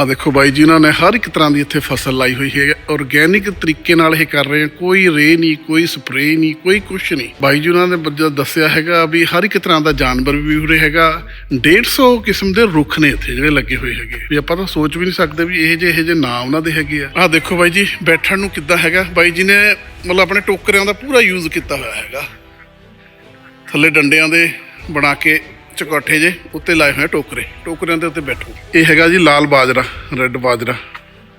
ਆ ਦੇਖੋ ਬਾਈ ਜੀ ਉਹਨਾਂ ਨੇ ਹਰ ਇੱਕ ਤਰ੍ਹਾਂ ਦੀ ਇੱਥੇ ਫਸਲ ਲਾਈ ਹੋਈ ਹੈ। ਆਰਗੇਨਿਕ ਤਰੀਕੇ ਨਾਲ ਇਹ ਕਰ ਰਹੇ ਆ। ਕੋਈ ਰੇ ਨਹੀਂ, ਕੋਈ ਸਪਰੇਅ ਨਹੀਂ, ਕੋਈ ਕੁਛ ਨਹੀਂ। ਬਾਈ ਜੀ, ਉਹਨਾਂ ਨੇ ਬ- ਦੱਸਿਆ ਹੈਗਾ ਵੀ ਹਰ ਇੱਕ ਤਰ੍ਹਾਂ ਦਾ ਜਾਨਵਰ ਵੀ ਉਰੇ ਹੈਗਾ। 150 ਕਿਸਮ ਦੇ ਰੁੱਖ ਨੇ ਇੱਥੇ ਜਿਹੜੇ ਲੱਗੇ ਹੋਏ ਹੈਗੇ। ਵੀ ਆਪਾਂ ਤਾਂ ਸੋਚ ਵੀ ਨਹੀਂ ਸਕਦੇ ਵੀ ਇਹ ਜਿਹੇ ਇਹ ਜਿਹੇ ਨਾਂ ਉਹਨਾਂ ਦੇ ਹੈਗੇ ਆ। ਆ ਦੇਖੋ ਬਾਈ ਜੀ, ਬੈਠਣ ਨੂੰ ਕਿੱਦਾਂ ਹੈਗਾ? ਬਾਈ ਜੀ ਨੇ ਮਤਲਬ ਆਪਣੇ ਟੋਕਰਿਆਂ ਦਾ ਪੂਰਾ ਯੂਜ਼ ਕੀਤਾ ਹੋਇਆ ਹੈਗਾ। ਥੱਲੇ ਡੰਡਿਆਂ ਦੇ ਬਣਾ ਕੇ ਚਕੋਠੇ ਜੇ ਉੱਤੇ ਲਾਏ ਹੋਏ ਟੋਕਰੇ। ਟੋਕਰਿਆਂ ਦੇ ਉੱਤੇ ਬੈਠੋ। ਇਹ ਹੈਗਾ ਜੀ ਲਾਲ ਬਾਜਰਾ, ਰੈੱਡ ਬਾਜਰਾ।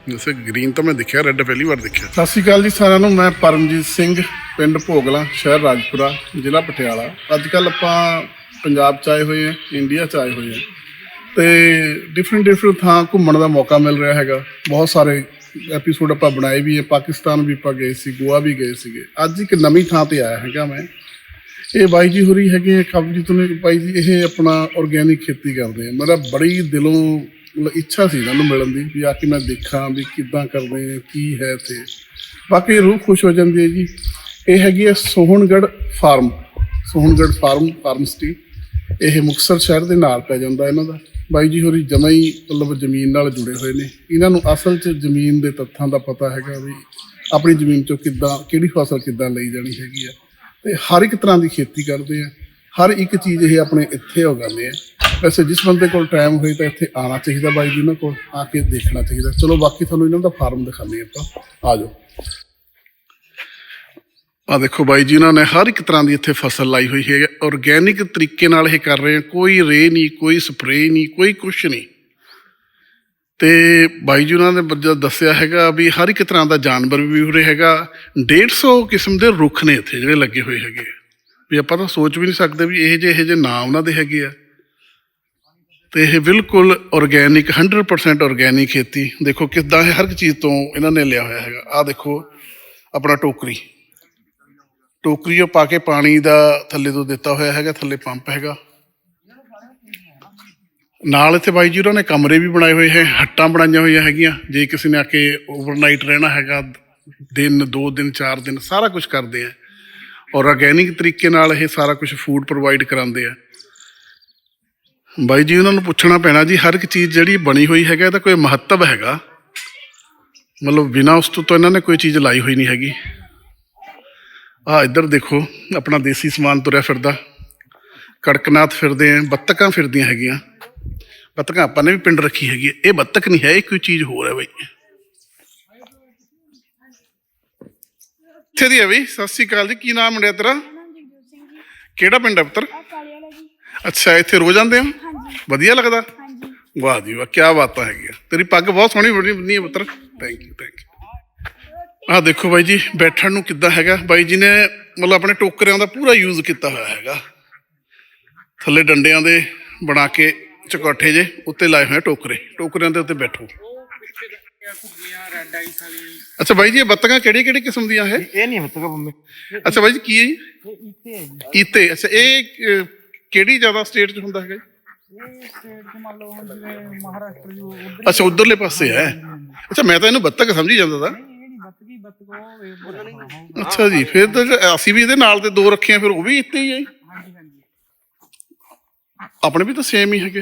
ਜਿਵੇਂ ਗ੍ਰੀਨ ਤਾਂ ਮੈਂ ਦੇਖਿਆ, ਰੈੱਡ ਪਹਿਲੀ ਵਾਰ ਦੇਖਿਆ। ਸਤਿ ਸ਼੍ਰੀ ਅਕਾਲ ਜੀ ਸਾਰਿਆਂ ਨੂੰ, ਮੈਂ ਪਰਮਜੀਤ ਸਿੰਘ, ਪਿੰਡ ਭੋਗਲਾ, ਸ਼ਹਿਰ ਰਾਜਪੁਰਾ, ਜ਼ਿਲ੍ਹਾ ਪਟਿਆਲਾ। ਅੱਜ ਕੱਲ ਆਪਾਂ ਪੰਜਾਬ ਚ ਆਏ ਹੋਏ ਆ, ਇੰਡੀਆ ਚ ਆਏ ਹੋਏ ਆ। ਤੇ ਡਿਫਰੈਂਟ ਡਿਫਰੈਂਟ ਥਾਂ ਘੁੰਮਣ ਦਾ ਮੌਕਾ ਮਿਲ ਰਿਹਾ ਹੈਗਾ। ਬਹੁਤ ਸਾਰੇ ਐਪੀਸੋਡ ਆਪਾਂ ਬਣਾਏ ਵੀ ਹੈ ਪਾਕਿਸਤਾਨ ਵੀ ਆਪਾਂ ਗਏ ਸੀ, ਗੋਆ ਵੀ ਗਏ ਸੀਗੇ। ਅੱਜ ਇੱਕ ਨਵੀਂ ਥਾਂ ਤੇ ਆਇਆ ਹੈਗਾ ਮੈਂ। ਇਹ ਬਾਈ ਜੀ ਹੋਰੀ ਹੈਗੇ ਆ ਕਬਜੀ ਤੋਂ ਨੇ ਬਾਈ ਜੀ, ਇਹ ਆਪਣਾ ਆਰਗੇਨਿਕ ਖੇਤੀ ਕਰਦੇ ਆ। ਮੇਰਾ ਬੜੀ ਦਿਲੋਂ ਮਤਲਬ ਇੱਛਾ ਸੀ ਇਹਨਾਂ ਨੂੰ ਮਿਲਣ ਦੀ, ਵੀ ਆ ਕੇ ਮੈਂ ਦੇਖਾਂ ਵੀ ਕਿੱਦਾਂ ਕਰਦੇ ਆ, ਕੀ ਹੈ ਇੱਥੇ। ਬਾਕੀ ਰੂਹ ਖੁਸ਼ ਹੋ ਜਾਂਦੀ ਹੈ ਜੀ। ਇਹ ਹੈਗੀ ਹੈ ਸੋਹਣਗੜ੍ਹ ਫਾਰਮ ਸੋਹਣਗੜ੍ਹ ਫਾਰਮ ਫਾਰਮਸਿਟੀ ਇਹ ਮੁਕਤਸਰ ਸ਼ਹਿਰ ਦੇ ਨਾਲ ਪੈ ਜਾਂਦਾ ਇਹਨਾਂ ਦਾ। ਬਾਈ ਜੀ ਹੋਰੀ ਜਮਾਂ ਹੀ ਮਤਲਬ ਜ਼ਮੀਨ ਨਾਲ ਜੁੜੇ ਹੋਏ ਨੇ। ਇਹਨਾਂ ਨੂੰ ਅਸਲ 'ਚ ਜ਼ਮੀਨ ਦੇ ਤੱਥਾਂ ਦਾ ਪਤਾ ਹੈਗਾ ਵੀ ਆਪਣੀ ਜ਼ਮੀਨ 'ਚੋਂ ਕਿੱਦਾਂ, ਕਿਹੜੀ ਫਸਲ ਕਿੱਦਾਂ ਲਈ ਜਾਣੀ ਹੈਗੀ ਆ। ਤੇ ਹਰ ਇੱਕ ਤਰ੍ਹਾਂ ਦੀ ਖੇਤੀ ਕਰਦੇ ਆ। ਹਰ ਇੱਕ ਚੀਜ਼ ਇਹ ਆਪਣੇ ਇੱਥੇ ਉਗਾਉਂਦੇ ਆ। ਵੈਸੇ ਜਿਸ ਬੰਦੇ ਕੋਲ ਟਾਈਮ ਹੋਏ ਤਾਂ ਇੱਥੇ ਆਉਣਾ ਚਾਹੀਦਾ ਬਾਈ ਜੀ ਉਹਨਾਂ ਕੋਲ, ਆ ਕੇ ਦੇਖਣਾ ਚਾਹੀਦਾ। ਚਲੋ ਬਾਕੀ ਤੁਹਾਨੂੰ ਇਹਨਾਂ ਦਾ ਫਾਰਮ ਦਿਖਾਉਂਦੇ ਆਪਾਂ। ਆ ਜਾਓ। ਆ ਦੇਖੋ ਬਾਈ ਜੀ, ਉਹਨਾਂ ਨੇ ਹਰ ਇੱਕ ਤਰ੍ਹਾਂ ਦੀ ਇੱਥੇ ਫਸਲ ਲਾਈ ਹੋਈ ਹੈ। ਆਰਗੇਨਿਕ ਤਰੀਕੇ ਨਾਲ ਇਹ ਕਰ ਰਹੇ ਆ। ਕੋਈ ਰੇ ਨਹੀਂ, ਕੋਈ ਸਪਰੇਅ ਨਹੀਂ, ਕੋਈ ਕੁਛ ਨਹੀਂ। ਤੇ ਬਾਈ ਜੀ ਉਹਨਾਂ ਨੇ ਬ- ਜਦ ਦੱਸਿਆ ਹੈਗਾ ਵੀ ਹਰ ਇੱਕ ਤਰ੍ਹਾਂ ਦਾ ਜਾਨਵਰ ਵੀ ਉਰੇ ਹੈਗਾ। 150 ਕਿਸਮ ਦੇ ਰੁੱਖ ਨੇ ਇੱਥੇ ਜਿਹੜੇ ਲੱਗੇ ਹੋਏ ਹੈਗੇ। ਵੀ ਆਪਾਂ ਤਾਂ ਸੋਚ ਵੀ ਨਹੀਂ ਸਕਦੇ ਵੀ ਇਹ ਜਿਹੇ ਇਹ ਜਿਹੇ ਨਾਂ ਉਹਨਾਂ ਦੇ ਹੈਗੇ ਆ। ਤੇ ਇਹ ਬਿਲਕੁਲ ਆਰਗੇਨਿਕ 100% ਆਰਗੇਨਿਕ ਖੇਤੀ। ਦੇਖੋ ਕਿੱਦਾਂ ਇਹ ਹਰ ਇੱਕ ਚੀਜ਼ ਤੋਂ ਇਹਨਾਂ ਨੇ ਲਿਆ ਹੋਇਆ ਹੈਗਾ। ਆ ਦੇਖੋ, ਆਪਣਾ ਟੋਕਰੀ। ਟੋਕਰੀ ਉਹ ਪਾ ਕੇ ਪਾਣੀ ਦਾ ਥੱਲੇ ਤੋਂ ਦਿੱਤਾ ਹੋਇਆ ਹੈਗਾ, ਥੱਲੇ ਪੰਪ ਹੈਗਾ। ਨਾਲ ਇੱਥੇ ਬਾਈ ਜੀ ਉਹਨਾਂ ਨੇ ਕਮਰੇ ਵੀ ਬਣਾਏ ਹੋਏ ਹੈ, ਹੱਟਾਂ ਬਣਾਈਆਂ ਹੋਈਆਂ ਹੈਗੀਆਂ। ਜੇ ਕਿਸੇ ਨੇ ਆ ਕੇ ਓਵਰਨਾਈਟ ਰਹਿਣਾ ਹੈਗਾ, ਦਿਨ, ਦੋ ਦਿਨ, ਚਾਰ ਦਿਨ, ਸਾਰਾ ਕੁਝ ਕਰਦੇ ਆ। ਔਰ ਆਰਗੇਨਿਕ ਤਰੀਕੇ ਨਾਲ ਇਹ ਸਾਰਾ ਕੁਝ ਫੂਡ ਪ੍ਰੋਵਾਈਡ ਕਰਾਉਂਦੇ ਆ। ਬਾਈ ਜੀ, ਉਹਨਾਂ ਨੂੰ ਪੁੱਛਣਾ ਪੈਣਾ ਜੀ, ਹਰ ਇੱਕ ਚੀਜ਼ ਜਿਹੜੀ ਬਣੀ ਹੋਈ ਹੈਗਾ, ਇਹਦਾ ਕੋਈ ਮਹੱਤਵ ਹੈਗਾ? ਮਤਲਬ ਬਿਨਾਂ ਉਸ ਤੋਂ ਤਾਂ ਇਹਨਾਂ ਨੇ ਕੋਈ ਚੀਜ਼ ਲਾਈ ਹੋਈ ਨਹੀਂ ਹੈਗੀ। ਆ ਇੱਧਰ ਦੇਖੋ, ਆਪਣਾ ਦੇਸੀ ਸਮਾਨ ਤੁਰਿਆ ਫਿਰਦਾ। ਕੜਕਨਾਥ ਫਿਰਦੇ ਆ, ਬੱਤਕਾਂ ਫਿਰਦੀਆਂ ਹੈਗੀਆਂ। ਬੱਤਕਾਂ ਆਪਾਂ ਨੇ ਵੀ ਪਿੰਡ ਰੱਖੀ ਹੈਗੀ ਹੈ। ਇਹ ਬੱਤਕ ਨਹੀਂ ਹੈ ਇਹ ਕੋਈ ਚੀਜ਼ ਹੋਰ ਹੈ ਬਈ। ਇੱਥੇ ਦੀ ਹੈ ਬਈ ਸਤਿ ਸ੍ਰੀ ਅਕਾਲ ਜੀ ਕੀ ਨਾਮ ਮੁੰਡਿਆ ਤੇਰਾ? ਕਿਹੜਾ ਪਿੰਡ ਹੈ ਪੁੱਤਰ? ਅੱਛਾ ਇੱਥੇ ਰੋਜ਼ ਆਉਂਦੇ ਹੋ? ਵਧੀਆ ਲੱਗਦਾ? ਵਾਹ ਜੀ ਵਾਹ ਕੀ ਬਾਤਾਂ ਹੈਗੀਆਂ। ਤੇਰੀ ਪੱਗ ਬਹੁਤ ਸੋਹਣੀ ਬਣੀ ਬੰਨੀ ਹੈ ਪੁੱਤਰ। ਥੈਂਕ ਯੂ ਥੈਂਕ ਯੂ ਆਹ ਦੇਖੋ ਬਾਈ ਜੀ ਬੈਠਣ ਨੂੰ ਕਿੱਦਾਂ ਹੈਗਾ? ਬਾਈ ਜੀ ਨੇ ਮਤਲਬ ਆਪਣੇ ਟੋਕਰਿਆਂ ਦਾ ਪੂਰਾ ਯੂਜ਼ ਕੀਤਾ ਹੋਇਆ ਹੈਗਾ। ਥੱਲੇ ਡੰਡਿਆਂ ਦੇ ਬਣਾ ਕੇ ਚਕੋਠੇ ਜੇ ਉੱਤੇ ਲਾਏ ਹੋਏ ਆ ਟੋਕਰੇ ਟੋਕਰਿਆਂ ਦੇ ਉੱਤੇ ਬੈਠੋ। ਅੱਛਾ ਬਾਈ ਜੀ ਇਹ ਬੱਤਕਾਂ ਕਿਹੜੀ ਕਿਹੜੀ ਕਿਸਮ ਦੀਆਂ ਹੈ ਇਹ ਨਹੀਂ ਹੁੰਦਾ ਬੰਬੇ ਅੱਛਾ ਬਾਈ ਜੀ ਕੀ ਹੈ ਜੀ? ਇਹ ਇੱਥੇ ਹੈ ਜੀ ਕੀਤੇ ਅੱਛਾ ਇਹ ਅਹ, ਕਿਹੜੀ ਜ਼ਿਆਦਾ ਸਟੇਟ 'ਚ ਹੁੰਦਾ ਹੈਗਾ ਜੀ? ਇਹ ਸਟੇਟ ਚ ਮੰਨ ਲਓ ਹੁਣ ਜਿਵੇਂ ਮਹਾਰਾਸ਼ਟਰ ਜੋ ਉਧਰ ਅੱਛਾ ਉਧਰਲੇ ਪਾਸੇ ਹੈ। ਅੱਛਾ ਮੈਂ ਤਾਂ ਇਹਨੂੰ ਬੱਤਕ ਸਮਝੀ ਜਾਂਦਾ ਤਾ। ਇਹ ਨਹੀਂ ਬੱਤਕੀ ਬੱਤਕ ਉਹ ਇਹ ਬੋਲਣਾ ਨਹੀਂ। ਅੱਛਾ ਜੀ ਫਿਰ ਤਾਂ ਅਸੀਂ ਵੀ ਇਹਦੇ ਨਾਲ ਤੇ ਦੋ ਰੱਖੇ ਆ ਫਿਰ ਉਹ ਵੀ ਇੱਥੇ ਹੀ ਜੀ। ਹਾਂਜੀ ਆਪਣੇ ਵੀ ਤਾਂ ਸੇਮ ਹੀ ਹੈਗੇ।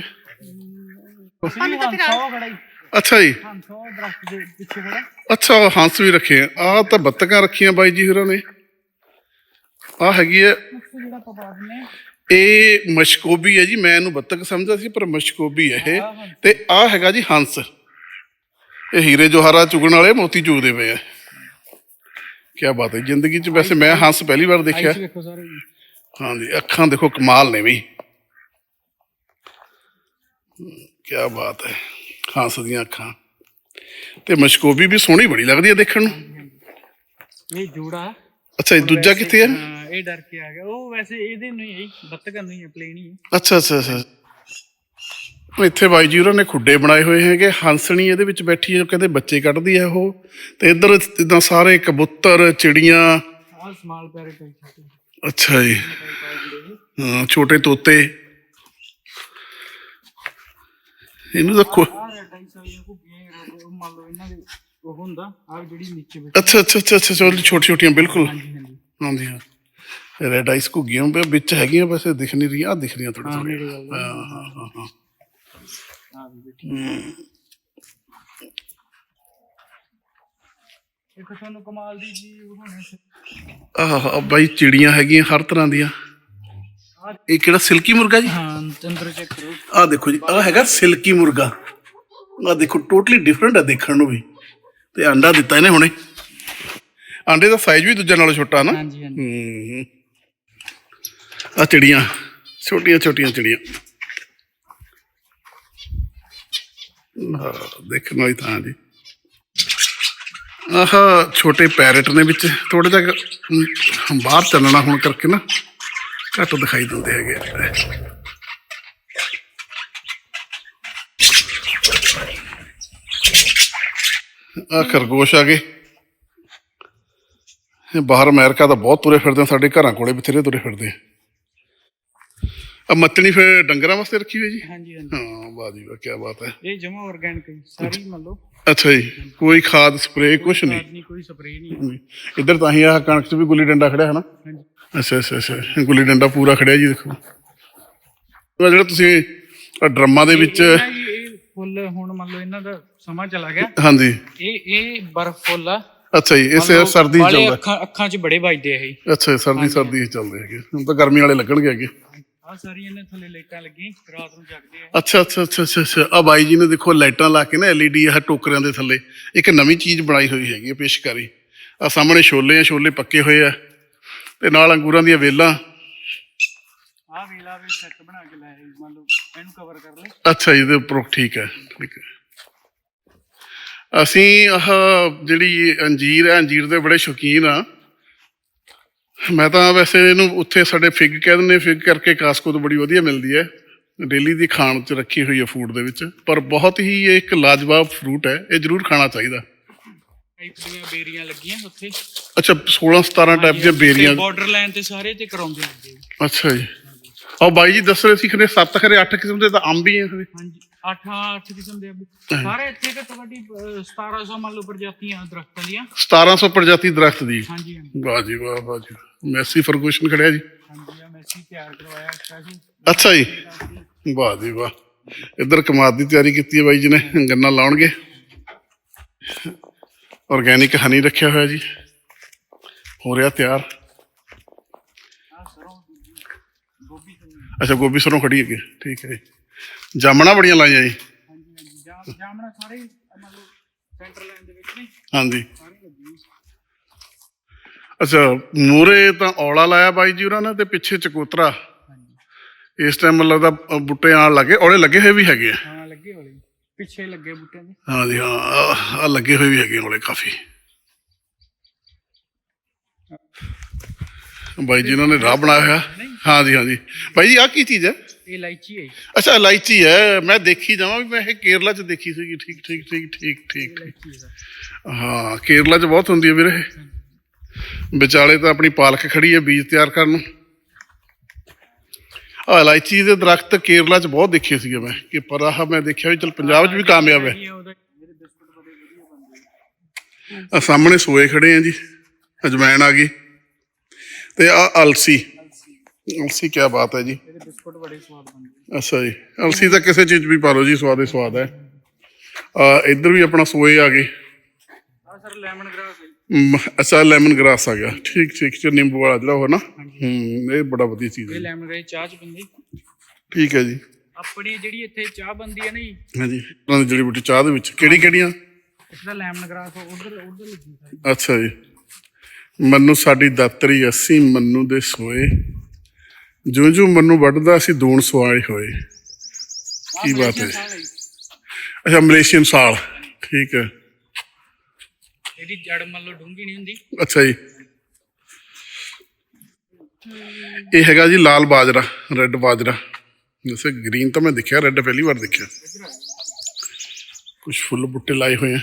ਅਸੀਂ ਖੜਾ ਹੀ ਅੱਛਾ ਜੀ। ਹਾਂ ਸੌ ਦਰਖਤ ਦੇ ਪਿੱਛੇ ਖੜਾ ਅੱਛਾ ਹੰਸ ਵੀ ਰੱਖੇ ਆ। ਆਹ ਤਾਂ ਬੱਤਕਾਂ ਰੱਖੀਆਂ ਬਾਈ ਜੀ ਹੋਰਾਂ ਨੇ। ਆਹ ਹੈਗੀ ਹੈ ਜਿਹੜਾ ਇਹ ਮਸ਼ਕੋਬੀ ਹੈ ਜੀ ਮੈਂ ਇਹਨੂੰ ਬੱਤਕ ਸਮਝਦਾ ਸੀ ਪਰ ਮਸ਼ਕੋਬੀ ਹੈ ਇਹ। ਤੇ ਆਹ ਹੈਗਾ ਜੀ ਹੰਸ। ਇਹ ਹੀਰੇ ਜੋਹਰਾ ਚੁਗਣ ਵਾਲੇ ਮੋਤੀ ਚੁਗਦੇ ਪਏ ਆ। ਕੀ ਬਾਤ ਹੈ ਜ਼ਿੰਦਗੀ 'ਚ ਵੈਸੇ ਮੈਂ ਹੰਸ ਪਹਿਲੀ ਵਾਰ ਦੇਖਿਆ। ਸਾਰੇ ਜੀ। ਹਾਂਜੀ ਅੱਖਾਂ ਦੇਖੋ ਕਮਾਲ ਨੇ ਵੀ ਕੀ ਬਾਤ ਹੈ। ਹੰਸ ਦੀਆਂ ਅੱਖਾਂ। ਤੇ ਮਸ਼ਕੋਬੀ ਵੀ ਸੋਹਣੀ ਬੜੀ ਲੱਗਦੀ ਹੈ ਦੇਖਣ ਨੂੰ। ਇਹ ਜੋੜਾ। ਅੱਛਾ ਇਹ ਦੂਜਾ ਕਿੱਥੇ ਹੈ? ਹਾਂ ਇਹ ਡਰ ਕੇ ਆ ਗਿਆ। ਉਹ ਵੈਸੇ ਇਹਦੇ ਨੂੰ ਹੀ ਹੈ ਬੱਤਕਾਂ ਨੂੰ ਹੀ ਪਲੇਨ ਹੀ ਹੈ। ਅੱਛਾ ਅੱਛਾ ਅੱਛਾ। ਇੱਥੇ ਬਾਈ ਜੀ ਉਹਨਾਂ ਨੇ ਖੁੱਡੇ ਬਣਾਏ ਹੋਏ ਹੈਗੇ। ਹੰਸਣੀ ਇਹਦੇ ਵਿੱਚ ਬੈਠੀ ਹੈ ਕਹਿੰਦੇ ਬੱਚੇ ਕੱਢਦੀ ਹੈ ਉਹ। ਤੇ ਇੱਧਰ ਇਦਾਂ ਸਾਰੇ ਕਬੂਤਰ ਚਿੜੀਆਂ। ਆਹ ਸਮਾਲ ਪੈਰੇ ਛੋਟੇ। ਅੱਛਾ ਜੀ। ਹਾਂ ਛੋਟੇ ਤੋਤੇ। ਇਹਨੂੰ ਤਾਂ ਕੋ ਅੱਛਾ ਅੱਛਾ ਅੱਛਾ ਅੱਛਾ ਛੋਟੀ ਛੋਟੀਆਂ ਬਿਲਕੁਲ। ਹਾਂਜੀ ਹਾਂ। ਰੈਡ ਆਈਸ ਘੁੱਗੀਆਂ ਵਿੱਚ ਹੈਗੀਆਂ ਵੈਸੇ ਦਿਖ ਨਹੀਂ ਰਹੀਆਂ ਆ ਦਿਖ ਰਹੀਆਂ ਥੋੜੀ ਹਾਂ ਹਾਂ ਹਾਂ ਹਾਂ ਇੱਕ ਬਾਈ ਚਿੜੀਆਂ ਹੈਗੀਆਂ ਹਰ ਤਰ੍ਹਾਂ ਦੀਆਂ। ਇਹ ਕਿਹੜਾ ਸਿਲਕੀ ਮੁਰਗਾ ਜੀ? ਹਾਂ ਅੰਦਰ ਚੈੱਕ ਆਹ ਦੇਖੋ ਜੀ ਆਹ ਹੈਗਾ ਸਿਲਕੀ ਮੁਰਗਾ। ਆਹ ਦੇਖੋ ਟੋਟਲੀ ਡਿਫਰੈਂਟ ਹੈ ਦੇਖਣ ਨੂੰ ਵੀ। ਤੇ ਅੰਡਾ ਦਿੱਤਾ ਇਹਨੇ ਹੁਣੇ। ਆਂਡੇ ਦਾ ਸਾਈਜ਼ ਵੀ ਦੂਜੇ ਨਾਲੋਂ ਛੋਟਾ ਨਾ। ਹਾਂਜੀ ਹਾਂਜੀ। ਹੂੰ ਆ ਚਿੜੀਆਂ ਛੋਟੀਆਂ ਛੋਟੀਆਂ ਚਿੜੀਆਂ। ਦੇਖਣ ਵਾਲੀ ਥਾਂ ਜੀ। ਆਹ ਛੋਟੇ ਪੈਰਟ ਨੇ ਵਿੱਚ ਥੋੜਾ ਜਿਹਾ ਬਾਹਰ ਚੱਲਣਾ ਹੁਣ ਕਰਕੇ ਨਾ। ਘੱਟ ਦਿਖਾਈ ਦਿੰਦੇ ਹੈਗੇ ਆ। ਆ ਖਰਗੋਸ਼ ਆ ਗਏ। ਇਹ ਬਾਹਰ ਅਮਰੀਕਾ ਤਾਂ ਬਹੁਤ ਤੁਰੇ ਫਿਰਦੇ ਆ ਸਾਡੇ ਘਰਾਂ ਕੋਲੇ ਬਥੇਰੇ ਤੁਰੇ ਫਿਰਦੇ ਆ। ਆ ਮੱਤਣੀ ਫਿਰ ਡੰਗਰਾਂ ਵਾਸਤੇ ਰੱਖੀ ਹੋਈ ਜੀ? ਹਾਂਜੀ ਹਾਂਜੀ। ਹਾਂ ਵਾਹ ਜੀ ਵਾਹ ਕੀ ਬਾਤ ਹੈ। ਇਹ ਜਮਾ ਆਰਗੈਨਿਕ ਸਾਰੀ ਮੰਨ ਲਓ। ਅੱਛਾ ਜੀ ਕੋਈ ਖਾਦ ਸਪਰੇ ਕੁਛ ਨਹੀਂ? ਕੋਈ ਸਪਰੇਅ ਨਹੀਂ। ਇੱਧਰ ਤਾਂ ਹੀ ਆਹ ਕਣਕ 'ਚ ਵੀ ਗੁੱਲੀ ਡੰਡਾ ਖੜਿਆ ਹੈ ਨਾ ਅੱਛਾ ਅੱਛਾ ਅੱਛਾ ਗੁੱਲੀ ਡੰਡਾ ਪੂਰਾ ਖੜਿਆ ਜੀ ਦੇਖੋ। ਜਿਹੜਾ ਤੁਸੀਂ ਡਰਮਾਂ ਦੇ ਵਿੱਚ ਫੁੱਲ ਹੁਣ ਮੰਨ ਲਓ ਇਹਨਾਂ ਦਾ ਸਮਾਂ ਚਲਾ ਗਿਆ। ਹਾਂਜੀ। ਇਹ ਇਹ ਬਰਫ਼ ਫੁੱਲ ਆ। ਅੱਛਾ ਜੀ ਲਓ ਸਰਦੀ 'ਚ ਚੱਲਦਾ। ਅੱਖਾਂ ਅੱਖਾਂ 'ਚ ਬੜੇ ਵੱਜਦੇ ਆ ਇਹ। ਅੱਛਾ ਸਰਦੀ ਸਰਦੀ 'ਚ ਚੱਲਦੇ ਹੈਗੇ। ਹੁਣ ਤਾਂ ਗਰਮੀ ਵਾਲੇ ਲੱਗਣਗੇ ਅੱਗੇ। ਆ ਸਾਰੀਆਂ ਨੇ ਥੱਲੇ ਲਾਈਟਾਂ ਲੱਗੀਆਂ ਰਾਤ ਨੂੰ ਜਗਦੇ ਆ। ਅੱਛਾ ਅੱਛਾ ਅੱਛਾ ਅੱਛਾ ਅੱਛਾ। ਆ ਬਾਈ ਜੀ ਨੇ ਦੇਖੋ ਲਾਈਟਾਂ ਲਾ ਕੇ ਨਾ ਐਲਈਡੀ ਆਹ ਟੋਕਰਿਆਂ ਦੇ ਥੱਲੇ। ਇੱਕ ਨਵੀਂ ਚੀਜ਼ ਬਣਾਈ ਹੋਈ ਹੈਗੀ ਹੈ ਪੇਸ਼ਕਾਰੀ। ਆ ਸਾਹਮਣੇ ਛੋਲੇ ਆ ਛੋਲੇ ਪੱਕੇ ਹੋਏ ਆ। ਤੇ ਨਾਲ ਅੰਗੂਰਾਂ ਦੀਆਂ ਵੇਲਾਂ। ਸੈੱਟ ਬਣਾ ਕੇ ਲਾਇਆ ਜੀ, ਮੰਨ ਲਓ ਇਹਨੂੰ ਕਵਰ ਕਰ ਲੈ ਅੱਛਾ ਜੀ, ਇਹਦੇ ਉੱਪਰੋਂ ਠੀਕ ਹੈ ਠੀਕ ਹੈ। ਅਸੀਂ ਆਹ ਜਿਹੜੀ ਅੰਜੀਰ ਹੈ ਅੰਜੀਰ ਦੇ ਬੜੇ ਸ਼ੌਕੀਨ ਆ। ਮੈਂ ਤਾਂ ਵੈਸੇ ਇਹਨੂੰ ਉੱਥੇ ਸਾਡੇ ਫਿਗ ਕਹਿ ਦਿੰਦੇ ਫਿਗ ਕਰਕੇ ਕਾਸਕੋ ਤੋਂ ਬੜੀ ਵਧੀਆ ਮਿਲਦੀ ਹੈ। ਡੇਲੀ ਦੀ ਖਾਣ ਚ ਰੱਖੀ ਹੋਈ ਹੈ ਫੂਡ ਦੇ ਵਿੱਚ। ਪਰ ਬਹੁਤ ਹੀ ਇਹ ਇੱਕ ਲਾਜਵਾਬ ਫਰੂਟ ਹੈ ਇਹ ਜ਼ਰੂਰ ਖਾਣਾ ਚਾਹੀਦਾ। ਟਾਈਪ ਦੀਆਂ ਬੇਰੀਆਂ ਲੱਗੀਆਂ ਉੱਥੇ। ਅੱਛਾ 16 17 ਟਾਈਪ ਦੀਆਂ ਬੇਰੀਆਂ। ਬਾਰਡਰ ਲਾਈਨ ਤੇ ਸਾਰੇ ਤੇ ਕਰਾਉਂਦੇ ਜੀ। ਅੱਛਾ ਜੀ। ਆਹ ਬਾਈ ਜੀ ਦੱਸ ਰਹੇ ਸੀ ਖਰੇ 7 ਖਰੇ 8 ਕਿਸਮ ਦੇ ਤਾਂ ਅੰਬ ਹੀ ਹੈ ਖਰੇ। ਹਾਂਜੀ 8 8 ਕਿਸਮ ਦੇ ਅੰਬ। ਸਾਰੇ ਇੱਥੇ ਘੱਟੋ ਘੱਟ ਹੀ, ਅਹ, 1700 ਮੰਨ ਲਓ ਪ੍ਰਜਾਤੀਆਂ ਦਰਖਤਾਂ ਦੀਆਂ 1700 ਪ੍ਰਜਾਤੀ ਦਰਖਤ ਦੀ। ਹਾਂਜੀ ਹਾਂਜੀ। ਵਾਹ ਜੀ ਵਾਹ ਵਾਹ ਜੀ। ਮੈਸੀ ਫਰਗੂਸ਼ਨ ਖੜਿਆ ਜੀ। ਹਾਂਜੀ ਆ ਮੈਸੀ ਤਿਆਰ ਕਰਵਾਇਆ ਸਪੈਸ਼ਲ ਅੱਛਾ ਜੀ। ਵਾਹ ਜੀ ਵਾਹ। ਇੱਧਰ ਕਮਾਦ ਦੀ ਤਿਆਰੀ ਕੀਤੀ ਹੈ ਬਾਈ ਜੀ ਨੇ ਗੰਨਾ ਲਾਉਣਗੇ। ਆਰਗੈਨਿਕ ਹਨੀ ਰੱਖਿਆ ਹੋਇਆ ਜੀ। ਹੋ ਰਿਹਾ ਤਿਆਰ ਆ ਸਰੋਂ ਗੋਭੀ ਤੋਂ ਅੱਛਾ ਗੋਭੀ ਸਰੋਂ ਖੜੀ ਹੈਗੀ। ਠੀਕ ਹੈ ਜੀ। ਜਾਮਣਾ ਬੜੀਆਂ ਲਾਈਆਂ ਜੀ। ਹਾਂਜੀ ਹਾਂਜੀ। ਜਾਮ ਜਾਮਣਾ ਸਾਰੇ ਹੀ, ਅਹ, ਮੰਨ ਲਓ ਸੈਂਟਰ ਲਾਈਨ ਦੇ ਵਿੱਚ ਨੇ। ਹਾਂਜੀ। ਸਾਰੇ ਲੱਗੀ ਅੱਛਾ ਮੂਰੇ ਤਾਂ ਔਲਾ ਲਾਇਆ ਬਾਈ ਜੀ ਉਹਨਾਂ ਨੇ ਤੇ ਪਿੱਛੇ ਚਕੋਤਰਾ। ਇਸ ਟਾਈਮ ਮੈਨੂੰ ਲੱਗਦਾ ਅ, ਬੂਟੇ ਆਣ ਲੱਗੇ। ਔਲੇ ਲੱਗੇ ਹੋਏ ਵੀ ਹੈਗੇ ਆ। ਹਾਂ ਲੱਗੇ ਹੋਲੇ ਪਿੱਛੇ ਲੱਗੇ ਬੂਟਿਆਂ ਦੇ ਹਾਂਜੀ ਹਾਂ ਆ ਲੱਗੇ ਹੋਏ ਵੀ ਹੈਗੇ ਔਲੇ ਕਾਫੀ। ਬਾਈ ਜੀ ਉਹਨਾਂ ਨੇ ਰਾਹ ਬਣਾਇਆ ਹੋਇਆ। ਹਾਂਜੀ ਹਾਂਜੀ। ਬਾਈ ਜੀ ਆ ਕੀ ਚੀਜ਼ ਹੈ? ਇਹ ਇਲਾਇਚੀ ਹੈ ਜੀ। ਅੱਛਾ ਇਲਾਇਚੀ ਹੈ। ਮੈਂ ਦੇਖੀ ਜਾਵਾਂ ਵੀ ਮੈਂ ਇਹ ਕੇਰਲਾ 'ਚ ਦੇਖੀ ਸੀਗੀ। ਠੀਕ ਠੀਕ ਠੀਕ ਠੀਕ ਠੀਕ। ਹੈ। ਕੇਰਲਾ 'ਚ ਬਹੁਤ ਹੁੰਦੀ ਹੈ ਵੀਰੇ। ਵਿਚਾਲੇ ਤਾਂ ਆਪਣੀ ਪਾਲਕ ਖੜੀ ਹੈ ਬੀਜ ਤਿਆਰ ਕਰਨ ਨੂੰ। ਆ ਇਲਾਇਚੀ ਦੇ ਦਰਖਤ ਕੇਰਲਾ 'ਚ ਬਹੁਤ ਦੇਖੇ ਸੀਗੇ ਮੈਂ ਕਿ ਪਰ ਆਹ ਮੈਂ ਦੇਖਿਆ ਵੀ ਚਲ ਪੰਜਾਬ 'ਚ ਵੀ ਕਾਮਯਾਬ ਹੈ। ਸਾਹਮਣੇ ਸੋਏ ਖੜੇ ਆ ਜੀ। ਅਜਵਾਇਣ ਆ ਗਈ। ਤੇ ਆ ਅਲਸੀ। ਅਲਸੀ ਕੀ ਬਾਤ ਹੈ ਜੀ। ਇਹਦੇ ਬਿਸਕੁਟ ਬੜੇ ਸਵਾਦ ਬਣਦੇ ਅੱਛਾ ਜੀ। ਅਲਸੀ ਤਾਂ ਕਿਸੇ ਚੀਜ਼ ਵੀ ਪਾ ਲਓ ਜੀ ਸਵਾਦ ਹੀ ਸਵਾਦ ਹੈ। ਆ ਇੱਧਰ ਵੀ ਆਪਣਾ ਸੋਏ ਆ ਗਏ। ਆ ਸਰ ਲੈਮਨ ਗ੍ਰਾਸ ਹੈ। ਮ, ਅੱਛਾ ਲੈਮਨ ਗ੍ਰਾਸ ਆ ਗਿਆ। ਠੀਕ ਠੀਕ ਚ ਨਿੰਬੂ ਵਾਲਾ ਜਿਹੜਾ ਨਾ। ਹੂੰ ਇਹ ਬੜਾ ਵਧੀਆ ਚੀਜ਼ ਇਹ ਹੈ ਲੈਮਨ ਗ੍ਰਾਸ ਚਾਹ ਚ ਬੰਦੀ ਠੀਕ ਹੈ ਜੀ। ਆਪਣੀ ਜਿਹੜੀ ਇੱਥੇ ਚਾਹ ਬੰਦੀ ਹੈ ਨਾ ਜੀ। ਹਾਂਜੀ। ਉਹਨਾਂ ਦੀ ਜੜੀ ਬੂਟੀ ਚਾਹ ਦੇ ਵਿੱਚ। ਕਿਹੜੀ ਕਿਹੜੀਆਂ? ਇਸ ਦਾ ਲੈਮਨ ਗ੍ਰਾਸ ਉਧਰ ਉਧਰ ਲੱਗੀ ਅੱਛਾ ਜੀ। ਮੰਨੂ ਸਾਡੀ ਦਾਤਰੀ ਅਸੀਂ ਮੰਨੂ ਦੇ ਸੋਏ। ਜਿਉਂ ਜਿਉਂ ਮੰਨੂ ਵੱਢਦਾ ਅਸੀਂ ਦੂਣ ਸਵਾਏ ਹੋਏ। ਕੀ ਬਾਤ ਹੈ। ਅੱਛਾ ਮਲੇਸ਼ੀਅਨ ਸਾਲ। ਠੀਕ ਹੈ। ਇਹਦੀ ਜੜ ਮੰਨ ਲਓ ਡੂੰਗੀ ਨਹੀਂ ਹੁੰਦੀ। ਅੱਛਾ ਜੀ। ਇਹ ਹੈਗਾ ਜੀ ਲਾਲ ਬਾਜਰਾ ਰੈੱਡ ਬਾਜਰਾ। ਜਿਵੇਂ ਗ੍ਰੀਨ ਤਾਂ ਮੈਂ ਦੇਖਿਆ ਰੈੱਡ ਪਹਿਲੀ ਵਾਰ ਦੇਖਿਆ। ਕੁਝ ਫੁੱਲ ਬੁੱਟੇ ਲਾਏ ਹੋਏ ਆ।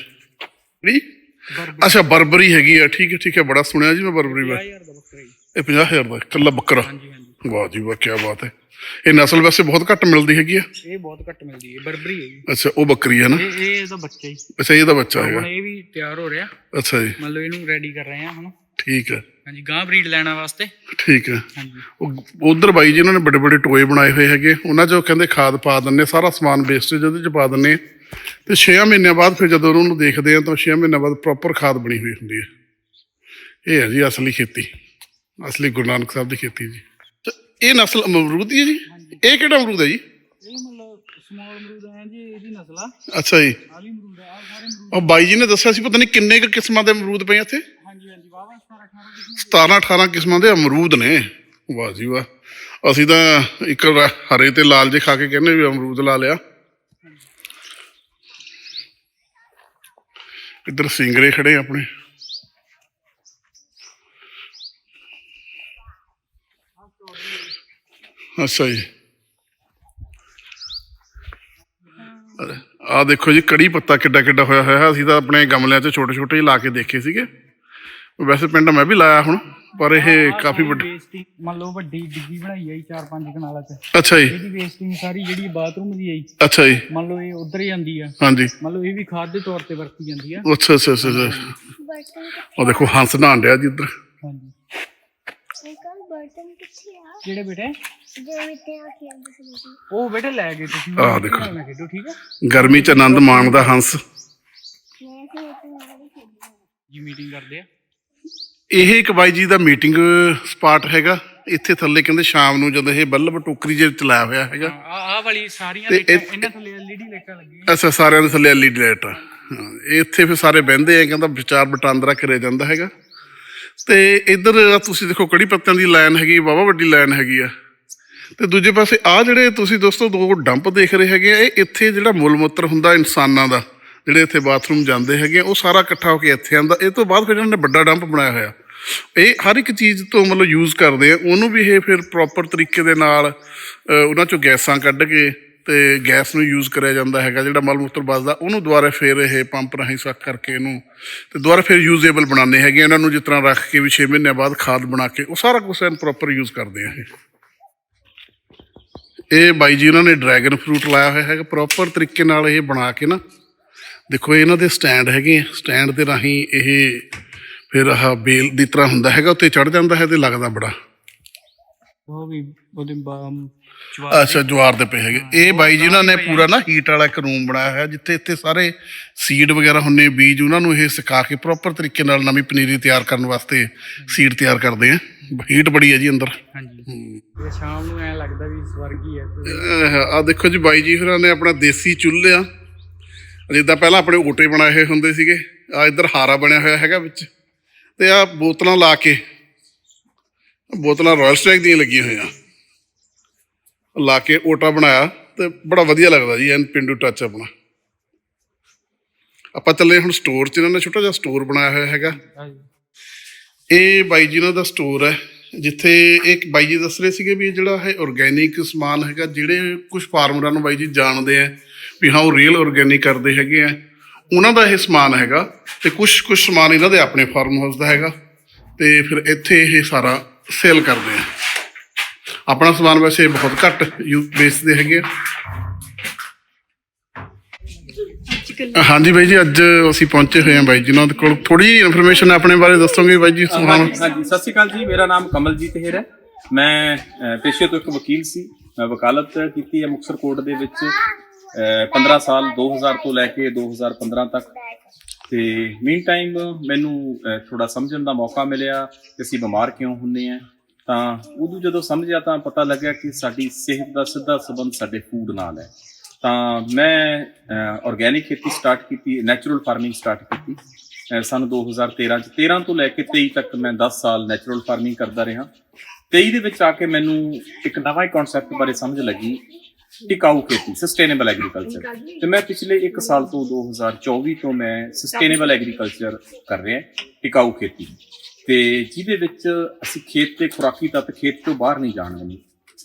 ਜੀ ਬਰਬਰ। ਅੱਛਾ ਬਰਬਰੀ ਹੈਗੀ ਆ। ਠੀਕ ਹੈ ਠੀਕ ਹੈ। ਬੜਾ ਸੁਣਿਆ ਜੀ ਮੈਂ ਬਰਬਰੀ ਬਾਰੇ 50000 ਦਾ ਬੱਕਰਾ ਜੀ। ਇਹ 50000 ਦਾ ਇਕੱਲਾ ਬੱਕਰਾ। ਹਾਂਜੀ ਹਾਂਜੀ। ਵਾਹ ਜੀ ਵਾਹ ਕੀ ਬਾਤ ਹੈ। ਇਹ ਨਸਲ ਵੈਸੇ ਬਹੁਤ ਘੱਟ ਮਿਲਦੀ ਹੈਗੀ ਆ? ਇਹ ਬਹੁਤ ਘੱਟ ਮਿਲਦੀ ਹੈ। ਬਰਬਰੀ ਹੈ ਜੀ। ਅੱਛਾ ਉਹ ਬੱਕਰੀ ਹੈ ਨਾ? ਇਹ ਇਹ ਇਹਦਾ ਬੱਚਾ ਜੀ। ਅੱਛਾ ਇਹਦਾ ਬੱਚਾ ਹੈਗਾ। ਹੁਣ ਇਹ ਵੀ ਤਿਆਰ ਹੋ ਰਿਹਾ। ਅੱਛਾ ਜੀ। ਮੰਨ ਲਓ ਇਹਨੂੰ ਰੈਡੀ ਕਰ ਰਹੇ ਆ ਹੁਣ। ਠੀਕ ਹੈ। ਹਾਂਜੀ ਗਾਂ ਬਰੀਡ ਲੈਣਾ ਵਾਸਤੇ। ਠੀਕ ਹੈ। ਹਾਂਜੀ। ਉਧਰ ਬਾਈ ਜੀ ਉਹਨਾਂ ਨੇ ਵੱਡੇ ਵੱਡੇ ਟੋਏ ਬਣਾਏ ਹੋਏ ਹੈਗੇ। ਉਹਨਾਂ 'ਚੋਂ ਕਹਿੰਦੇ ਖਾਦ ਪਾ ਦਿੰਨੇ ਸਾਰਾ ਸਮਾਨ ਵੇਸਟੇਜ ਉਹਦੇ 'ਚ ਪਾ ਦਿੰਨੇ ਤੇ 6 ਮਹੀਨਿਆਂ ਬਾਅਦ ਫਿਰ ਜਦੋਂ ਉਹਨੂੰ ਦੇਖਦੇ ਆ ਤਾਂ 6 ਮਹੀਨਿਆਂ ਬਾਅਦ ਪ੍ਰੋਪਰ ਖਾਦ ਬਣੀ ਹੋਈ ਹੁੰਦੀ ਹੈ। ਇਹ ਹੈ ਜੀ ਅਸਲੀ ਖੇਤੀ ਅਸਲੀ ਗੁਰੂ ਨਾਨਕ ਸਾਹਿਬ ਦੀ ਖੇਤੀ ਜੀ। ਇਹ ਨਸਲ ਅਮਰੂਦ ਦੀ ਹੈ ਜੀ? ਇਹ ਕਿਹੜਾ ਅਮਰੂਦ ਹੈ ਜੀ? ਇਹ ਮਤਲਬ ਸਮਾਲ ਅਮਰੂਦ ਹੈ ਜੀ ਇਹਦੀ ਨਸਲ ਆ। ਅੱਛਾ ਜੀ। ਆਲੀ ਅਮਰੂਦ ਆ ਸਾਰੇ ਅਮਰੂਦ ਉਹ ਬਾਈ ਜੀ ਨੇ ਦੱਸਿਆ ਸੀ ਪਤਾ ਨਹੀਂ ਕਿੰਨੇ ਕੁ ਕਿਸਮਾਂ ਦੇ ਅਮਰੂਦ ਪਏ ਇੱਥੇ? 17 18 ਕਿਸਮਾਂ ਦੇ ਅਮਰੂਦ ਨੇ। ਵਾਹ ਜੀ ਵਾਹ। ਅਸੀਂ ਤਾਂ ਇੱਕ ਹਰੇ ਤੇ ਲਾਲ ਜੇ ਖਾ ਕੇ ਕਹਿੰਦੇ ਵੀ ਅਮਰੂਦ ਲਾ ਲਿਆ। ਇੱਧਰ ਸਿੰਗਰੇ ਖੜੇ ਆਪਣੇ। ਅੱਛਾ ਜੀ। ਆ ਦੇਖੋ ਜੀ, ਕੜੀ ਪੱਤਾ ਕਿੱਡਾ ਕਿੱਡਾ ਹੋਇਆ ਹੋਇਆ ਅਸੀਂ ਤਾਂ ਆਪਣੇ ਗਮਲਿਆਂ 'ਚ ਛੋਟੇ ਛੋਟੇ ਹੀ ਲਾ ਕੇ ਦੇਖੇ ਸੀਗੇ। ਵੈਸੇ ਪਿੰਡ ਮੈਂ ਵੀ ਲਾਇਆ ਹੁਣ ਪਰ ਇਹ ਕਾਫੀ ਵੱਡਾ ਵੇਸਟਿੰਗ ਮੰਨ ਲਓ ਵੱਡੀ ਡਿੱਗੀ ਬਣਾਈ ਆਈ 4-5 ਕਨਾਲਾਂ ਚ। ਅੱਛਾ ਜੀ। ਇਹਦੀ ਵੇਸਟਿੰਗ ਸਾਰੀ ਜਿਹੜੀ ਬਾਥਰੂਮ ਦੀ ਆਈ। ਅੱਛਾ ਜੀ। ਮੰਨ ਲਓ ਇਹ ਉਧਰ ਹੀ ਜਾਂਦੀ ਆ। ਹਾਂਜੀ। ਮੰਨ ਲਓ ਇਹ ਵੀ ਖਾਦ ਦੇ ਤੌਰ ਤੇ ਵਰਤੀ ਜਾਂਦੀ ਆ। ਅੱਛਾ ਅੱਛਾ ਅੱਛਾ ਅੱਛਾ। ਉਹ ਦੇਖੋ ਹੰਸ ਨਹਾਣ ਡਿਆ ਜੀ ਇੱਧਰ। ਹਾਂਜੀ। ਅੰਕਲ ਬਰਤਨ ਕਿੱਥੇ ਆ ਕਿਹੜੇ ਬੇਟੇ? ਜੋ ਮਿੱਟੇ ਆ ਖੇਡਦੇ ਸੀ ਤੁਸੀਂ ਉਹ ਬੇਟੇ ਲੈ ਗਏ ਤੁਸੀਂ। ਆਹ ਦੇਖੋ। ਨਾ ਖੇਡੋ ਠੀਕ ਆ? ਗਰਮੀ 'ਚ ਆਨੰਦ ਮਾਣਦਾ ਹੰਸ। ਮੈਂ ਨਾਲ ਹੀ ਖੇਡਦੀ ਜੀ ਮੀਟਿੰਗ ਕਰਦੇ ਆ। ਇਹ ਇੱਕ ਬਾਈ ਜੀ ਦਾ ਮੀਟਿੰਗ ਸਪਾਟ ਹੈਗਾ। ਇੱਥੇ ਥੱਲੇ ਕਹਿੰਦੇ ਸ਼ਾਮ ਨੂੰ ਜਦੋਂ ਇਹ ਬੱਲਬ ਟੋਕਰੀ ਜੇ ਚਲਾਇਆ ਹੋਇਆ ਹੈਗਾ। ਆ ਆ ਵਾਲੀ ਸਾਰੀਆਂ ਤੇ ਲਾਈਟਾਂ ਇਹ- ਇਹਨਾਂ ਥੱਲੇ ਐਲਈਡੀ ਲਾਈਟਾਂ ਲੱਗੀਆਂ। ਅੱਛਾ ਸਾਰਿਆਂ ਦੇ ਥੱਲੇ ਐਲਈਡੀ ਲਾਈਟ ਆ। ਹਾਂ, ਇੱਥੇ ਫਿਰ ਸਾਰੇ ਬਹਿੰਦੇ ਆ ਕਹਿੰਦਾ ਵਿਚਾਰ ਵਟਾਂਦਰਾ ਕਰਿਆ ਜਾਂਦਾ ਹੈਗਾ। ਤੇ ਇੱਧਰ ਤੁਸੀਂ ਦੇਖੋ ਕੜੀ ਪੱਤਿਆਂ ਦੀ ਲਾਈਨ ਹੈਗੀ ਵਾਵਾ ਵੱਡੀ ਲਾਈਨ ਹੈਗੀ ਆ। ਤੇ ਦੂਜੇ ਪਾਸੇ ਆ ਜਿਹੜੇ ਤੁਸੀਂ ਦੋਸਤੋ ਦੋ ਡੰਪ ਦੇਖ ਰਹੇ ਹੈਗੇ ਆ ਇਹ ਇੱਥੇ ਜਿਹੜਾ ਮੁੱਲ ਮੁੱਤਰ ਹੁੰਦਾ ਇਨਸਾਨਾਂ ਦਾ। ਜਿਹੜੇ ਇੱਥੇ ਬਾਥਰੂਮ ਜਾਂਦੇ ਹੈਗੇ ਆ, ਉਹ ਸਾਰਾ ਇਕੱਠਾ ਹੋ ਕੇ ਇੱਥੇ ਆਂਦਾ। ਇਹ ਤੋਂ ਬਾਅਦ ਫਿਰ ਇਹਨਾਂ ਨੇ ਵੱਡਾ ਡੰਪ ਬਣਾਇਆ ਹੋਇਆ। ਇਹ ਹਰ ਇੱਕ ਚੀਜ਼ ਤੋਂ ਮਤਲਬ ਯੂਜ਼ ਕਰਦੇ ਆ। ਉਹਨੂੰ ਵੀ ਇਹ ਫਿਰ ਪ੍ਰੋਪਰ ਤਰੀਕੇ ਦੇ ਨਾਲ ਉਹਨਾਂ ਚੋਂ ਗੈਸਾਂ ਕੱਢ ਕੇ ਤੇ ਗੈਸ ਨੂੰ ਯੂਜ਼ ਕਰਿਆ ਜਾਂਦਾ ਹੈਗਾ ਜਿਹੜਾ ਮਲ ਮੂਤਰ ਬਚਦਾ ਉਹਨੂੰ ਦੁਬਾਰਾ ਫਿਰ ਇਹ ਪੰਪ ਰਾਹੀਂ ਸੱਕ ਕਰਕੇ ਇਹਨੂੰ ਤੇ ਦੁਬਾਰਾ ਫਿਰ ਯੂਜ਼ੇਬਲ ਬਣਾਉਂਦੇ ਹੈਗੇ ਇਹਨਾਂ ਨੂੰ ਜਿਸ ਤਰ੍ਹਾਂ ਰੱਖ ਕੇ ਵੀ 6 ਮਹੀਨਿਆਂ ਬਾਅਦ ਖਾਦ ਬਣਾ ਕੇ ਉਹ ਸਾਰਾ ਕੁਝ ਐਨ ਪ੍ਰੋਪਰ ਯੂਜ਼ ਕਰਦੇ ਆ ਇਹ। ਇਹ ਬਾਈ ਜੀ ਉਹਨਾਂ ਨੇ ਡਰੈਗਨ ਫਰੂਟ ਲਾਇਆ ਹੋਇਆ ਹੈਗਾ। ਪ੍ਰੋਪਰ ਤਰੀਕੇ ਨਾਲ ਇਹ ਬਣਾ ਕੇ ਨਾ ਦੇਖੋ ਇਹ ਇਹਨਾਂ ਦੇ ਸਟੈਂਡ ਹੈਗੇ ਸਟੈਂਡ ਦੇ ਰਾਹੀਂ ਇਹ ਫਿਰ ਆਹ ਬੇਲ ਦੀ ਤਰ੍ਹਾਂ ਹੁੰਦਾ ਹੈਗਾ ਉੱਤੇ ਚੜ ਜਾਂਦਾ ਹੈ ਤੇ ਲੱਗਦਾ ਬੜਾ। ਉਹ ਵੀ ਉਹਦੇ ਬਾਮ ਚਵਾ ਅੱਛਾ ਜਵਾਰ ਦੇ ਪਏ ਹੈਗੇ। ਇਹ ਬਾਈ ਜੀ ਉਹਨਾਂ ਨੇ ਪੂਰਾ ਨਾ ਹੀਟ ਵਾਲਾ ਇੱਕ ਰੂਮ ਬਣਾਇਆ ਹੋਇਆ ਜਿੱਥੇ ਇੱਥੇ ਸਾਰੇ ਸੀਡ ਵਗੈਰਾ ਹੁੰਨੇ ਬੀਜ ਉਹਨਾਂ ਨੂੰ ਇਹ ਸੁਕਾ ਕੇ ਪ੍ਰੋਪਰ ਤਰੀਕੇ ਨਾਲ ਨਵੀਂ ਪਨੀਰੀ ਤਿਆਰ ਕਰਨ ਵਾਸਤੇ ਸੀਡ ਤਿਆਰ ਕਰਦੇ ਆ। ਹੀਟ ਬੜੀ ਹੈ ਜੀ ਅੰਦਰ। ਹਾਂਜੀ। ਤੇ ਸ਼ਾਮ ਨੂੰ ਐ ਲੱਗਦਾ ਵੀ ਸਵਰਗ ਹੀ। ਹੈ ਆ ਦੇਖੋ ਜੀ ਬਾਈ ਜੀ ਹੋਰਾਂ ਨੇ ਆਪਣਾ ਦੇਸੀ ਚੁੱਲ੍ਹਾ ਜਿੱਦਾਂ ਪਹਿਲਾਂ ਆਪਣੇ ਓਟੇ ਬਣਾਏ ਹੋਏ ਹੁੰਦੇ ਸੀਗੇ ਆ ਇੱਧਰ ਹਾਰਾ ਬਣਿਆ ਹੋਇਆ ਹੈਗਾ ਵਿੱਚ ਤੇ ਆ ਬੋਤਲਾਂ ਲਾ ਕੇ ਬੋਤਲਾਂ ਰਾਇਲ ਸਟੈਕ ਦੀਆਂ ਲੱਗੀਆਂ ਹੋਈਆਂ। ਲਾ ਕੇ ਓਟਾ ਬਣਾਇਆ ਤੇ ਬੜਾ ਵਧੀਆ ਲੱਗਦਾ ਜੀ ਐਨ ਪਿੰਡੂ ਟੱਚ ਆਪਣਾ। ਆਪਾਂ ਚੱਲੇ ਹੁਣ ਸਟੋਰ 'ਚ ਇਹਨਾਂ ਨੇ ਛੋਟਾ ਜਿਹਾ ਸਟੋਰ ਬਣਾਇਆ ਹੋਇਆ ਹੈਗਾ। ਇਹ ਬਾਈ ਜੀ ਉਹਨਾਂ ਦਾ ਸਟੋਰ ਹੈ ਜਿੱਥੇ ਇੱਕ ਬਾਈ ਜੀ ਦੱਸ ਰਹੇ ਸੀਗੇ ਵੀ ਜਿਹੜਾ ਹੈ ਆਰਗੇਨਿਕ ਸਮਾਨ ਹੈਗਾ ਜਿਹੜੇ ਕੁਝ ਫਾਰਮਰਾਂ ਨੂੰ ਬਾਈ ਜੀ ਜਾਣਦੇ ਆ ਵੀ ਹਾਂ ਉਹ ਰੀਅਲ ਆਰਗੇਨਿਕ ਕਰਦੇ ਹੈਗੇ ਆ। ਉਹਨਾਂ ਦਾ ਇਹ ਸਮਾਨ ਹੈਗਾ ਤੇ ਕੁਝ ਕੁਝ ਸਮਾਨ ਇਹਨਾਂ ਦੇ ਆਪਣੇ ਫਾਰਮ ਹਾਊਸ ਦਾ ਹੈਗਾ ਤੇ ਫਿਰ ਇੱਥੇ ਇਹ ਸਾਰਾ ਸੇਲ ਕਰਦੇ ਆ। ਆਪਣਾ ਸਮਾਨ ਵੈਸੇ ਬਹੁਤ ਘੱਟ ਯੂ ਵੇਚਦੇ ਹੈਗੇ ਹਾਂਜੀ ਬਾਈ ਜੀ ਅੱਜ ਅਸੀਂ ਪਹੁੰਚੇ ਹੋਏ ਹਾਂ ਬਾਈ ਜੀ ਦੇ ਕੋਲ ਥੋੜੀ ਜਿਹੀ ਇਨਫੋਰਮੇਸ਼ਨ ਆਪਣੇ ਬਾਰੇ ਦੱਸੋਗੇ ਬਾਈ ਜੀ ਸੁਣਾਓ ਹਾਂਜੀ ਸਤਿ ਸ਼੍ਰੀ ਅਕਾਲ ਜੀ। ਮੇਰਾ ਨਾਮ ਕਮਲਜੀਤ ਹੈਰ ਹੈ। ਮੈਂ ਪੇਸ਼ੇ ਤੋਂ ਇੱਕ ਵਕੀਲ ਸੀ। ਮੈਂ ਵਕਾਲਤ ਕੀਤੀ ਹੈ ਮੁਕਤਸਰ ਕੋਰਟ ਦੇ ਵਿੱਚ। 15 ਸਾਲ 2000 ਤੋਂ ਲੈ ਕੇ 2015 ਤੱਕ। ਤੇ ਮੀਨ ਟਾਈਮ ਮੈਨੂੰ ਅਹ, ਥੋੜਾ ਸਮਝਣ ਦਾ ਮੌਕਾ ਮਿਲਿਆ ਕਿ ਅਸੀਂ ਬਿਮਾਰ ਕਿਉਂ ਹੁੰਨੇ ਆ ਤਾਂ ਉਦੋਂ ਜਦੋਂ ਸਮਝਿਆ ਤਾਂ ਪਤਾ ਲੱਗਿਆ ਕਿ ਸਾਡੀ ਸਿਹਤ ਦਾ ਸਿੱਧਾ ਸੰਬੰਧ ਸਾਡੇ ਫੂਡ ਨਾਲ ਹੈ। ਤਾਂ ਮੈਂ ਆਰਗੇਨਿਕ ਖੇਤੀ ਸਟਾਰਟ ਕੀਤੀ ਨੈਚੁਰਲ ਫਾਰਮਿੰਗ ਸਟਾਰਟ ਕੀਤੀ। ਅਹ ਸਨ 2013 ਚ 13 ਤੋਂ ਲੈ ਕੇ 23 ਤੱਕ ਮੈਂ 10 ਸਾਲ ਨੈਚੁਰਲ ਫਾਰਮਿੰਗ ਕਰਦਾ ਰਿਹਾ। 23 ਦੇ ਵਿੱਚ ਆ ਕੇ ਮੈਨੂੰ ਇੱਕ ਨਵਾਂ ਹੀ ਕਨਸੈਪਟ ਬਾਰੇ ਸਮਝ ਲੱਗੀ ਟਿਕਾਊ ਖੇਤੀ ਸਸਟੇਨੇਬਲ ਐਗਰੀਕਲਚਰ ਤੇ ਮੈਂ ਪਿਛਲੇ 1 ਸਾਲ ਤੋਂ 2024 ਤੋਂ ਮੈਂ ਸਸਟੇਨੇਬਲ ਐਗਰੀਕਲਚਰ ਕਰ ਰਿਹਾ ਟਿਕਾਊ ਖੇਤੀ ਤੇ ਜਿਹਦੇ ਵਿੱਚ ਅਸੀਂ ਖੇਤ ਤੇ ਖੁਰਾਕੀ ਤੱਤ ਖੇਤ ਤੋਂ ਬਾਹਰ ਨਹੀਂ ਜਾਣ ਦੇਣੀ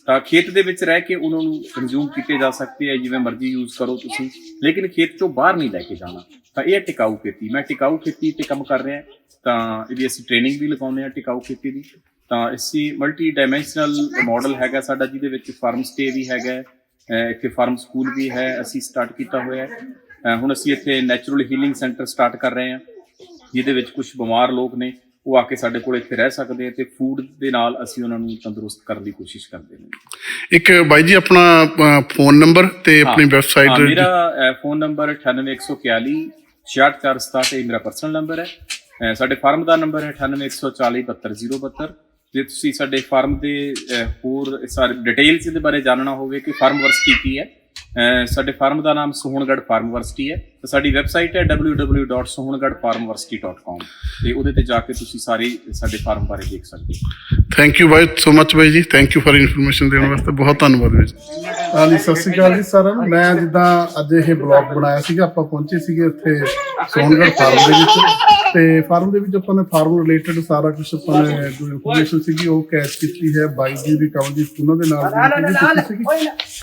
ਤਾਂ ਖੇਤ ਦੇ ਵਿੱਚ ਰਹਿ ਕੇ ਉਹਨਾਂ ਨੂੰ ਕੰਜ਼ੂਮ ਕੀਤੇ ਜਾ ਸਕਦੇ ਆ ਜਿਵੇਂ ਮਰਜ਼ੀ ਯੂਜ਼ ਕਰੋ ਤੁਸੀਂ। ਲੇਕਿਨ ਖੇਤ ਤੋਂ ਬਾਹਰ ਨਹੀਂ ਲੈ ਕੇ ਜਾਣਾ। ਤਾਂ ਇਹ ਟਿਕਾਊ ਖੇਤੀ। ਮੈਂ ਟਿਕਾਊ ਖੇਤੀ ਤੇ ਕੰਮ ਕਰ ਰਿਹਾ ਤਾਂ ਇਹਦੀ ਅਸੀਂ ਟ੍ਰੇਨਿੰਗ ਵੀ ਲਗਾਉਂਦੇ ਆ ਟਿਕਾਊ ਖੇਤੀ ਦੀ। ਤਾਂ ਅਸੀਂ ਮਲਟੀ ਡਾਈਮੈਂਸ਼ਨਲ ਮਾਡਲ ਹੈਗਾ ਸਾਡਾ ਜਿਹਦੇ ਵਿੱਚ ਫਾਰਮ ਸਟੇ ਵੀ ਹੈਗਾ। ਇੱਥੇ ਫਾਰਮ ਸਕੂਲ ਵੀ ਹੈ ਅਸੀਂ ਸਟਾਰਟ ਕੀਤਾ ਹੋਇਆ ਹੈ। ਹੁਣ ਅਸੀਂ ਇੱਥੇ ਨੈਚੁਰਲ ਹੀਲਿੰਗ ਸੈਂਟਰ ਸਟਾਰਟ ਕਰ ਰਹੇ ਹਾਂ ਜਿਹਦੇ ਵਿੱਚ ਕੁਝ ਬਿਮਾਰ ਲੋਕ ਨੇ ਉਹ ਆ ਕੇ ਸਾਡੇ ਕੋਲ ਇੱਥੇ ਰਹਿ ਸਕਦੇ ਆ ਤੇ ਫੂਡ ਦੇ ਨਾਲ ਅਸੀਂ ਉਹਨਾਂ ਨੂੰ ਤੰਦਰੁਸਤ ਕਰਨ ਦੀ ਕੋਸ਼ਿਸ਼ ਕਰਦੇ ਹਾਂ। ਇੱਕ ਬਾਈ ਜੀ ਆਪਣਾ ਫੋਨ ਨੰਬਰ ਤੇ ਆਪਣੀ ਵੈਬਸਾਈਟ ਮੇਰਾ ਫੋਨ ਨੰਬਰ 98141 66167 ਇਹ ਮੇਰਾ ਪਰਸਨਲ ਨੰਬਰ ਹੈ। ਸਾਡੇ ਫਾਰਮ ਦਾ ਨੰਬਰ ਹੈ 9814 72072 ਜੇ ਤੁਸੀਂ ਸਾਡੇ ਫਾਰਮ ਦੇ ਹੋਰ ਸਾਰੇ ਡਿਟੇਲਸ ਦੇ ਬਾਰੇ ਜਾਣਨਾ ਹੋਵੇ ਕਿ ਫਾਰਮ ਵਰਸਿਟੀ ਕੀ ਹੈ ਸਾਡੇ ਫਾਰਮ ਦਾ ਨਾਮ ਸੋਹਣਗੜ੍ਹ ਫਾਰਮ ਵਰਸਿਟੀ ਹੈ ਤੇ ਸਾਡੀ ਵੈਬਸਾਈਟ ਹੈ www.sohanagarhfarmversity.com ਤੇ ਉਹਦੇ ਤੇ ਜਾ ਕੇ ਤੁਸੀਂ ਸਾਰੀ ਸਾਡੇ ਫਾਰਮ ਬਾਰੇ ਦੇਖ ਸਕਦੇ ਹੋ। ਥੈਂਕ ਯੂ ਬਾਈ ਸੋ ਮਚ ਬਾਈ ਜੀ ਥੈਂਕ ਯੂ ਫॉर ਇਨਫੋਰਮੇਸ਼ਨ ਦੇਣ ਵਾਸਤੇ ਬਹੁਤ ਧੰਨਵਾਦ ਬਾਈ ਜੀ। ਹਾਂਜੀ ਸਤਿ ਸ਼੍ਰੀ ਅਕਾਲ ਜੀ ਸਾਰਿਆਂ ਨੂੰ। ਮੈਂ ਜਿੱਦਾਂ ਅੱਜ ਇਹ ਬਲੌਗ ਬਣਾਇਆ ਸੀਗਾ ਆਪਾਂ ਪਹੁੰਚੇ ਸੀਗੇ ਇੱਥੇ ਸੋਨਗੜ੍ਹ ਫਾਰਮ ਦੇ ਵਿੱਚ। ਤੇ ਫਾਰਮ ਦੇ ਵਿੱਚ ਆਪਾਂ ਨੇ ਫਾਰਮ ਰਿਲੇਟਡ ਸਾਰਾ ਕੁਝ ਆਪਾਂ ਨੇ ਜੋ ਇਨਫੋਰਮੇਸ਼ਨ ਸੀਗੀ ਉਹ ਕੈਚ ਕੀਤੀ ਹੈ ਬਾਈ ਜੀ ਦੀ ਕਮਲ ਜੀ ਉਹਨਾਂ ਦੇ ਨਾਲ ਵੀ ਕੀਤੀ ਸੀਗੀ।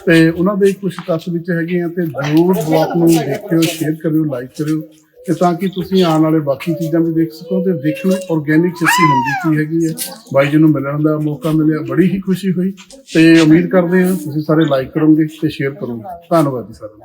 ਤੇ ਉਹਨਾਂ ਦੇ ਕੁਝ ਤੱਥ ਵਿੱਚ ਹੈਗੇ ਆ ਤੇ ਜ਼ਰੂਰ ਬਲੌਗ ਨੂੰ ਦੇਖਿਓ ਸ਼ੇਅਰ ਕਰਿਓ ਲਾਈਕ ਕਰਿਓ ਤੇ ਤਾਂ ਕਿ ਤੁਸੀਂ ਆਉਣ ਵਾਲੇ ਬਾਕੀ ਚੀਜ਼ਾਂ ਵੀ ਦੇਖ ਸਕੋ ਤੇ ਦੇਖਣ ਆਰਗੇਨਿਕ ਖੇਤੀ ਹੁੰਦੀ ਕੀ ਹੈਗੀ ਹੈ। ਬਾਈ ਜੀ ਨੂੰ ਮਿਲਣ ਦਾ ਮੌਕਾ ਮਿਲਿਆ ਬੜੀ ਹੀ ਖੁਸ਼ੀ ਹੋਈ ਤੇ ਉਮੀਦ ਕਰਦੇ ਹਾਂ ਤੁਸੀਂ ਸਾਰੇ ਲਾਈਕ ਕਰੋਗੇ ਤੇ ਸ਼ੇਅਰ ਕਰੋਗੇ। ਧੰਨਵਾਦ ਜੀ ਸਾਰਿਆਂ